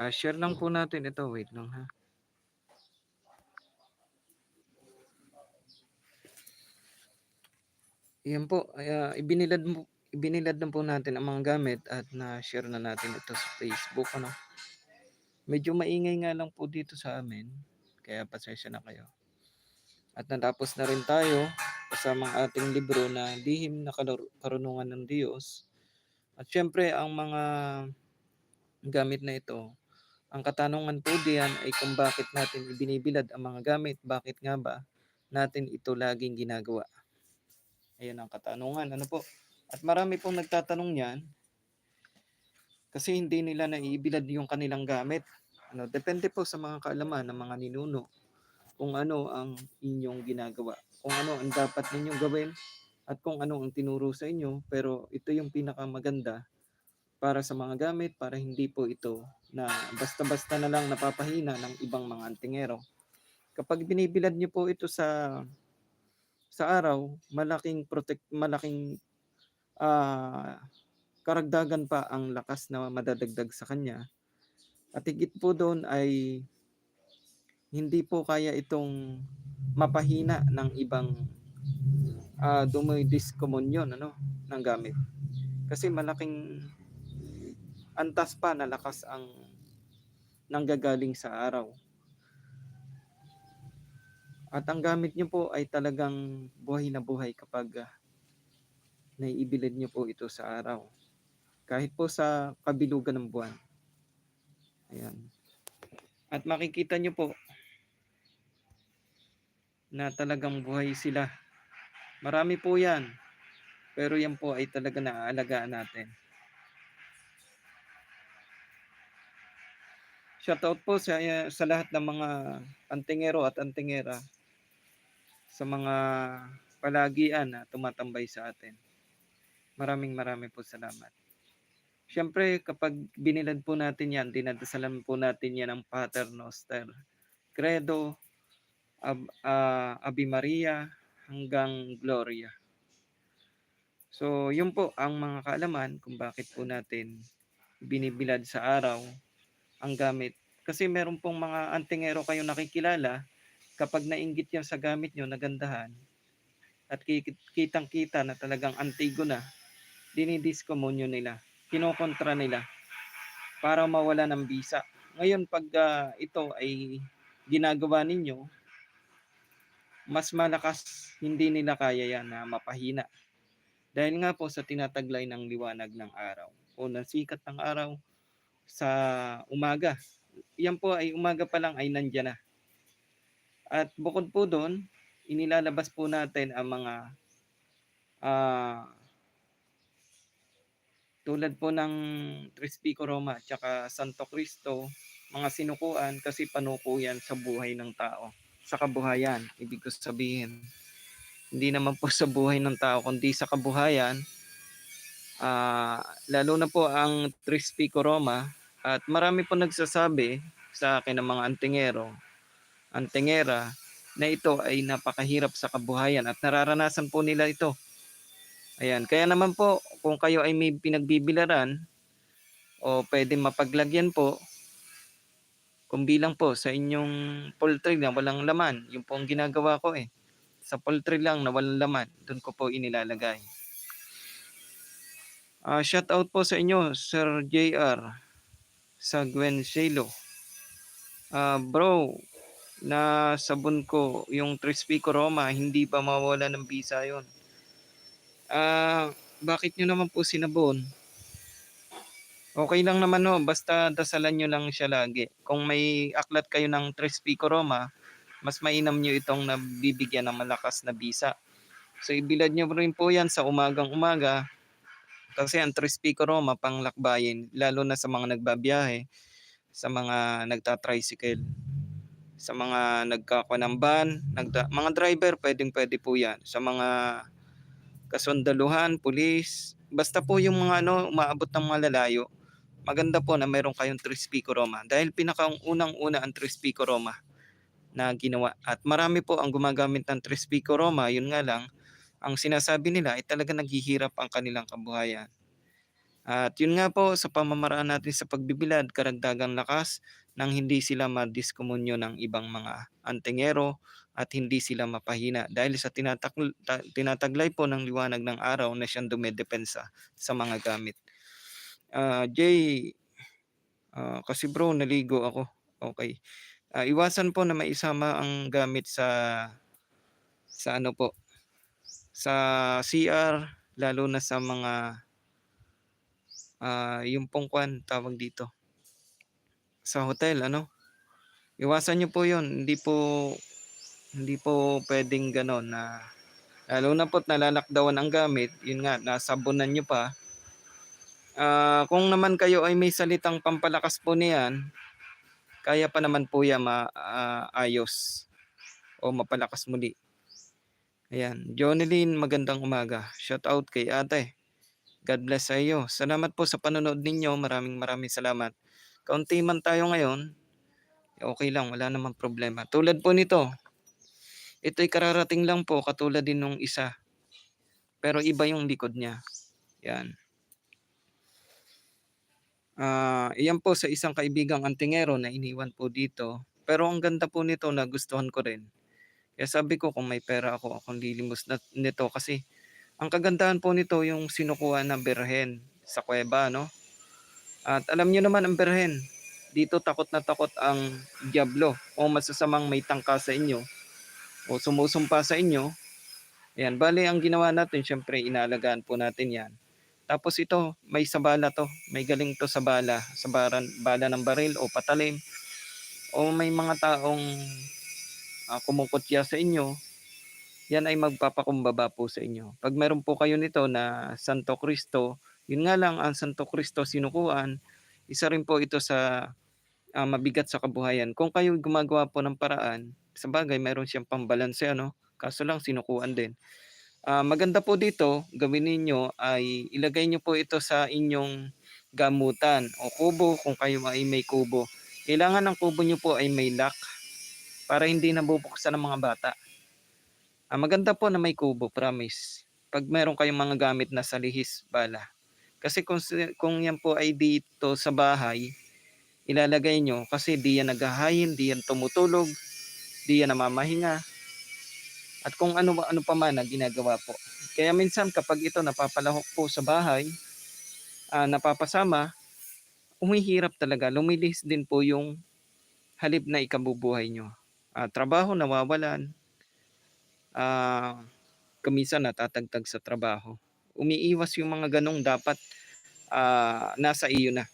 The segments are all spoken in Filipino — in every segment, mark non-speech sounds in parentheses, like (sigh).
Ah, share lang po natin ito. Wait lang ha. Yan po, ah, ibinilad mo ibinilad na po natin ang mga gamit at na-share na natin ito sa Facebook ano. Medyo maingay nga lang po dito sa amin, kaya pasensya na kayo. At natapos na rin tayo kasama ang ating libro na Lihim na Karunungan ng Diyos. At syempre ang mga gamit na ito, ang katanungan po diyan ay kung bakit natin ibinibilad ang mga gamit, bakit nga ba natin ito laging ginagawa. Ayan ang katanungan, ano po. At marami pong nagtatanong niyan kasi hindi nila naiibilad yung kanilang gamit. Ano, depende po sa mga kaalaman ng mga ninuno kung ano ang inyong ginagawa, kung ano ang dapat ninyong gawin at kung ano ang tinuro sa inyo. Pero ito yung pinakamaganda para sa mga gamit para hindi po ito na basta-basta na lang napapahina ng ibang mga antingero. Kapag binibilad niyo po ito sa sa araw, malaking protect malaking ah, karagdagan pa ang lakas na madadagdag sa kanya. At higit po doon ay hindi po kaya itong mapahina ng ibang uh, dumidiscomunion ano, ng gamit. Kasi malaking antas pa na lakas ang nanggagaling sa araw. At ang gamit nyo po ay talagang buhay na buhay kapag uh, naiibilad nyo po ito sa araw. Kahit po sa kabilugan ng buwan. Ayan. At makikita nyo po na talagang buhay sila. Marami po yan. Pero yan po ay talaga naaalagaan natin. Shoutout po sa, sa lahat ng mga antingero at antingera sa mga palagian na tumatambay sa atin. Maraming maraming po salamat. Siyempre, kapag binilad po natin yan, dinadasalan po natin yan ng Pater Noster, Credo, Ab, uh, Abi Maria, hanggang Gloria. So, yun po ang mga kaalaman kung bakit po natin binibilad sa araw ang gamit. Kasi meron pong mga antingero kayo nakikilala, kapag nainggit yan sa gamit nyo, nagandahan, at kitang-kita na talagang antigo na, dinidiscomunyo nila, kinokontra nila, para mawala ng bisa. Ngayon, pag uh, ito ay ginagawa ninyo, mas malakas hindi nila kaya yan na mapahina. Dahil nga po sa tinataglay ng liwanag ng araw o ng sikat ng araw, sa umaga. Yan po ay umaga pa lang ay nandyan na. At bukod po doon, inilalabas po natin ang mga uh, tulad po ng Trispico Roma at saka Santo Cristo, mga sinukuan kasi panuko yan sa buhay ng tao. Sa kabuhayan, ibig ko sabihin. Hindi naman po sa buhay ng tao, kundi sa kabuhayan. Uh, lalo na po ang Trispico Roma, at marami po nagsasabi sa akin ng mga antingero, antingera, na ito ay napakahirap sa kabuhayan at nararanasan po nila ito. Ayan, kaya naman po kung kayo ay may pinagbibilaran o pwede mapaglagyan po kung bilang po sa inyong poultry na walang laman, yung po ang ginagawa ko eh. Sa poultry lang na walang laman, doon ko po inilalagay. Uh, shout out po sa inyo, Sir JR sa Gwen Shelo. Uh, bro, na sabon ko yung Trispico Roma, hindi pa mawala ng bisa yon. Ah, uh, bakit nyo naman po sinabon? Okay lang naman no, basta dasalan nyo lang siya lagi. Kung may aklat kayo ng Trispico Roma, mas mainam nyo itong nabibigyan ng malakas na bisa. So ibilad nyo rin po yan sa umagang umaga kasi ang Trispico Roma pang lakbayin, lalo na sa mga nagbabiyahe, sa mga nagta-tricycle, sa mga nagkakwa ng van, nagda, mga driver, pwedeng pwede po yan. Sa mga kasundaluhan, pulis, basta po yung mga ano, umaabot ng mga lalayo, maganda po na meron kayong Trispico Roma. Dahil pinakaunang-una ang Trispico Roma na ginawa. At marami po ang gumagamit ng Trispico Roma, yun nga lang, ang sinasabi nila ay talaga naghihirap ang kanilang kabuhayan. At yun nga po sa pamamaraan natin sa pagbibilad karagdagang lakas nang hindi sila madiskomunyo ng ibang mga antingero at hindi sila mapahina dahil sa tinatakl ta tinataglay po ng liwanag ng araw na siyang dumedepensa sa mga gamit. Ah, Jay, ah, kasi bro naligo ako, okey. Ah, iwasan po na maisama ang gamit sa sa ano po, sa CR lalo na sa mga ah, yung pong kuwan, tawag dito sa hotel ano. Iwasan niyo po yun, hindi po hindi po puwedeng gano'n na lalo na po't nalalakdawan ang gamit, yun nga nasabunan niyo pa. Ah, kung naman kayo ay may salitang pampalakas po niyan, kaya pa naman po yan maayos o mapalakas muli. Ayan, Jonelyn magandang umaga, shoutout kay ate. God bless sa iyo. Salamat po sa panonood ninyo, maraming maraming salamat. Kaunti man tayo ngayon, okey lang wala namang problema. Tulad po nito, ito'y kararating lang po katulad din nung isa. Pero iba yung likod niya, 'yan. Ah, iyan po sa isang kaibigang antingero na iniwan po dito. Pero ang ganda po nito nagustuhan ko rin. Kaya sabi ko kung may pera ako, akong lilimos na nito kasi ang kagandahan po nito yung sinukuhan na birhen sa kuweba 'no. At alam niyo naman ang birhen, dito takot na takot ang dyablo o masasamang may tangka sa inyo o sumusumpa sa inyo. Ayan, bale ang ginawa natin siyempre inaalagaan po natin 'yan. Tapos ito, may sabala 'to, may galing 'to sa bala, sa baran bala ng baril o patalim o may mga taong, ah, kumukutya sa inyo, yan ay magpapakumbaba po sa inyo. 'Pag meron po kayo nito na Santo Cristo, yun nga lang ang Santo Cristo sinukuan, isa rin po ito sa, ah, mabigat sa kabuhayan. Kung kayo'y gumagawa po ng paraan, sabagay meron siyang pambalanse ano, kaso lang sinukuan din. Ah, maganda po dito, gawin ninyo ay ilagay niyo po ito sa inyong gamutan o kubo kung kayo ay may kubo. Kailangan ang kubo niyo po ay may lock para hindi nabubuksan ng mga bata. Ah, maganda po na may kubo, promise. 'Pag meron kayong mga gamit na sa lihis, bala. Kasi kung kung yan po ay dito sa bahay, ilalagay niyo kasi di yan naghahain, di yan tumutulog, di yan namamahinga. At kung ano ano pa man ang ginagawa po. Kaya minsan kapag ito napapalahok po sa bahay, ah, napapasama, humihirap talaga, lumilihis din po yung halip na ikabubuhay niyo. Ah, trabaho nawawalan. Ah, kung minsan natatagtag sa trabaho. Umiiwas yung mga gano'ng dapat, ah, nasa iyo na.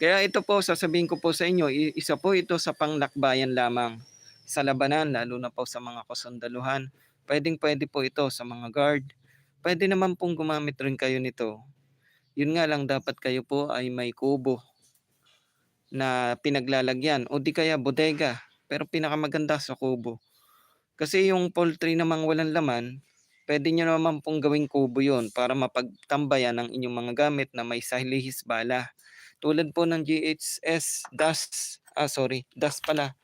Kaya ito po sasabihin ko po sa inyo, isa po ito sa panglakbayan lamang sa labanan lalo na po sa mga kasundaluhan. Puwedeng-puwede po ito sa mga guard. Puwede naman pong gumamit rin kayo nito. Yun nga lang dapat kayo po ay may kubo na pinaglalagyan o di kaya bodega, pero pinakamaganda sa kubo. Kasi yung poultry namang walang laman, puwede niyo naman pong gawing kubo yun para mapagtambayan ang inyong mga gamit na may sa lihis bala. Tulad po ng GHS dust, ah, sorry, dust pala.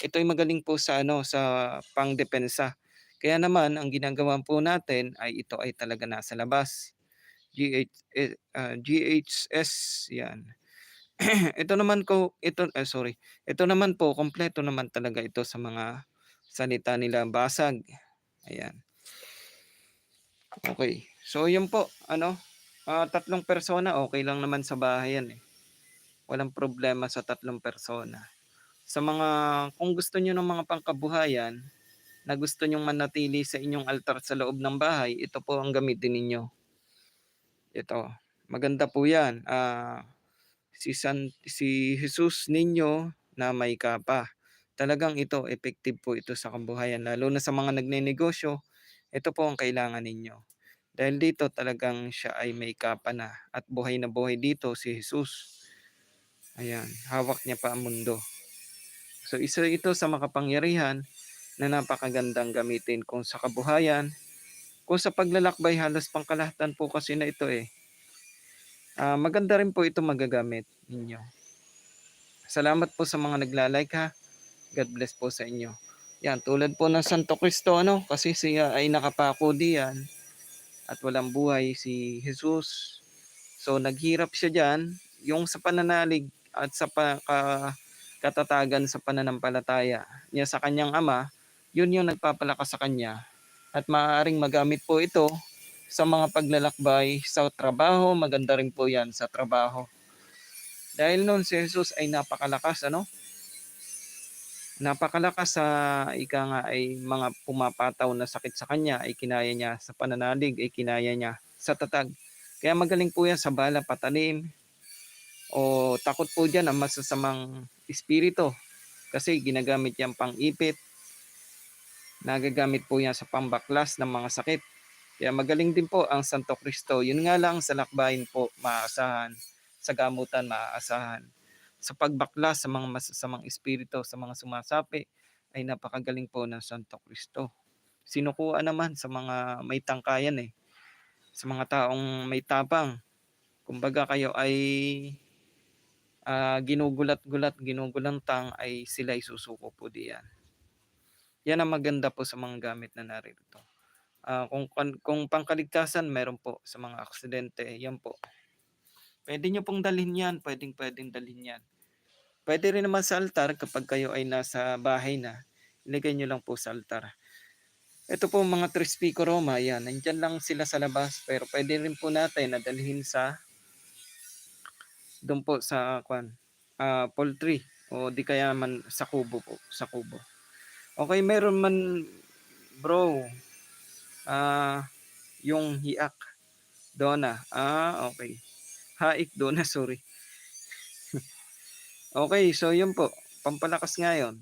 Ito'y magaling po sa ano, sa pangdepensa. Kaya naman ang ginagawa po natin ay ito ay talaga nasa labas. GH eh, ah, GHS, 'yan. (clears throat) Ito naman ko ito ah, sorry, ito naman po kumpleto naman talaga ito sa mga salita nila basag, ayan. Okey, so yun po ano, ah, tatlong persona okey lang naman sa bahay yan, eh. Walang problema sa tatlong persona. Sa mga kung gusto niyo ng mga pangkabuhayan, na gusto niyong manatili sa inyong altar sa loob ng bahay, ito po ang gamitin ninyo. Ito, maganda po yan, ah, si San si Jesus Niño na may kapa. Talagang ito effective po ito sa kabuhayan lalo na sa mga nagnenegosyo, ito po ang kailangan ninyo. Dahil dito talagang siya ay may kapa na at buhay na buhay dito si Jesus. Ayan, hawak niya pa ang mundo. So isa ito sa makapangyarihan na napakagandang gamitin kung sa kabuhayan, kung sa paglalakbay halos pangkalahatan po kasi na ito, eh. Ah, maganda rin po ito magagamit ninyo. Salamat po sa mga nagla-like ha. God bless po sa inyo. Yan, tulad po ng Santo Cristo ano, kasi siya ay nakapako diyan at walang buhay si Jesus. So naghirap siya diyan, yung sa pananalig at sa pa ka katatagan sa pananampalataya niya sa kanyang ama, yun yung nagpapalakas sa kanya at maaaring magamit po ito sa mga paglalakbay sa trabaho, maganda rin po yan sa trabaho. Dahil noon si Jesus ay napakalakas, ano? Napakalakas sa ika nga ay mga pumapataw na sakit sa kanya ay kinaya niya sa pananalig ay kinaya niya sa tatag. Kaya magaling po yan sa bala patalim o takot po dyan ang masasamang espiritu kasi ginagamit yan pang ipit nagagamit po yan sa pambaklas ng mga sakit kaya magaling din po ang Santo Cristo. Yun nga lang sa lakbayin po maaasahan sa gamutan maaasahan sa pagbaklas sa mga masasamang espiritu sa mga sumasapi ay napakagaling po ng Santo Cristo. Sinukuan naman sa mga may tangkayan eh. Sa mga taong may tapang. Kumbaga kayo ay ah, ginugulat-gulat, ginugulantang ay sila ay susuko po diyan. Yan ang maganda po sa mga gamit na narito. Ah, kung, kung, kung pangkaligtasan, meron po sa mga aksidente, yan po. Pwede nyo pong dalhin yan, pwedeng pwedeng dalhin yan. Pwede rin naman sa altar kapag kayo ay nasa bahay na, ilagay nyo lang po sa altar. Ito po mga Trispico Roma, yan, nandyan lang sila sa labas, pero pwede rin po natin na dalhin sa doon po sa kwan ah poultry o di kaya man sa kubo po sa kubo okay meron man bro ah yung hiak dona ah okay haik dona (laughs) sorry okay so yun po pampalakas nga yun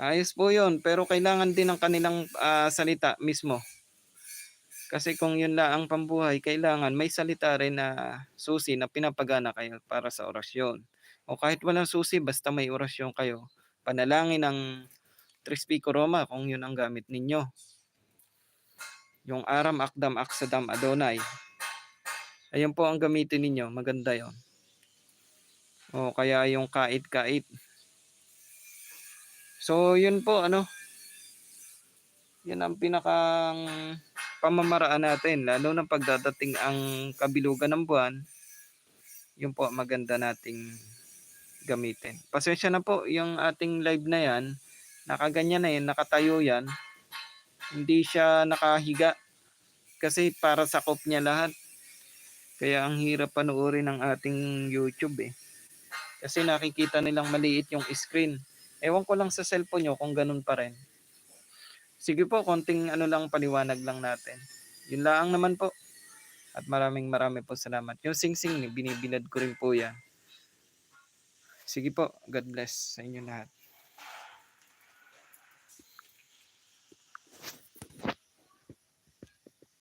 ayos po yun pero kailangan din ng kanilang ah, salita mismo kasi kung yun lang ang pambuhay, kailangan may salita rin na susi na pinapagana kayo para sa orasyon. O kahit walang susi, basta may orasyon kayo. Panalangin ng Trispico Roma kung yun ang gamit ninyo. Yung Aram Akdam Aksadam Adonai. Ayun po ang gamitin ninyo. Maganda yon. O kaya yung kait-kait. So yun po ano. Yan ang pinakang pamamaraan natin, lalo na pagdadating ang kabilugan ng buwan, yun po maganda nating gamitin. Pasensya na po yung ating live na yan, nakaganyan na yan, nakatayo yan, hindi siya nakahiga kasi para sakop niya lahat. Kaya ang hirap panoorin ng ating YouTube eh. Kasi nakikita nilang maliit yung screen. Ewan ko lang sa cellphone nyo kung ganun pa rin. Sige po, konting ano lang paliwanag lang natin. Yun lang naman po. At maraming maraming po salamat. Yung sing-sing, binibilad ko rin po yan. Sige po, God bless sa inyo lahat.